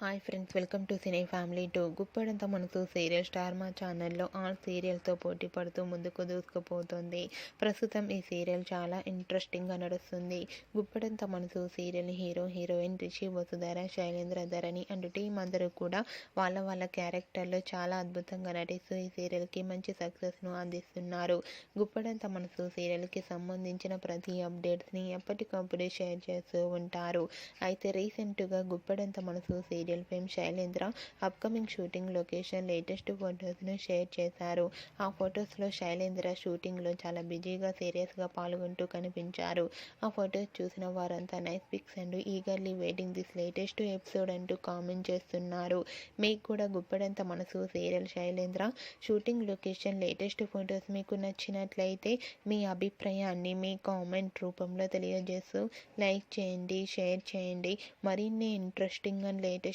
Hi friends welcome to cine family to Guppedantha Manasu serial star మా ఛానల్లో ఆ సీరియల్తో పోటీ పడుతూ ముందుకు దూసుకుపోతుంది. ప్రస్తుతం ఈ సీరియల్ చాలా ఇంట్రెస్టింగ్గా నడుస్తుంది. Guppedantha Manasu serial hero heroine Rishi Vasudhara Shailendra Dharani and team అందరూ కూడా వాళ్ళ వాళ్ళ క్యారెక్టర్లో చాలా అద్భుతంగా నటిస్తూ ఈ సీరియల్కి మంచి సక్సెస్ను అందిస్తున్నారు. గుప్పడంత మనసు సీరియల్కి సంబంధించిన ప్రతి అప్డేట్స్ని ఎప్పటికప్పుడు షేర్ చేస్తూ ఉంటారు. అయితే రీసెంట్గా Guppedantha Manasu serial serial fame Shailendra upcoming shooting location latest ఫొటోస్ను share చేశారు. ఆ ఫొటోస్లో శైలేంద్ర షూటింగ్లో చాలా బిజీగా సీరియస్గా పాల్గొంటూ కనిపించారు. ఆ ఫొటోస్ చూసిన వారంతా nice pics and eagerly waiting this latest episode అంటూ కామెంట్ చేస్తున్నారు. మీకు కూడా Guppedantha Manasu serial Shailendra shooting location latest photos మీకు నచ్చినట్లయితే మీ అభిప్రాయాన్ని మీ కామెంట్ రూపంలో తెలియజేస్తూ లైక్ చేయండి షేర్ చేయండి. మరిన్ని ఇంట్రెస్టింగ్ అండ్ లేటెస్ట్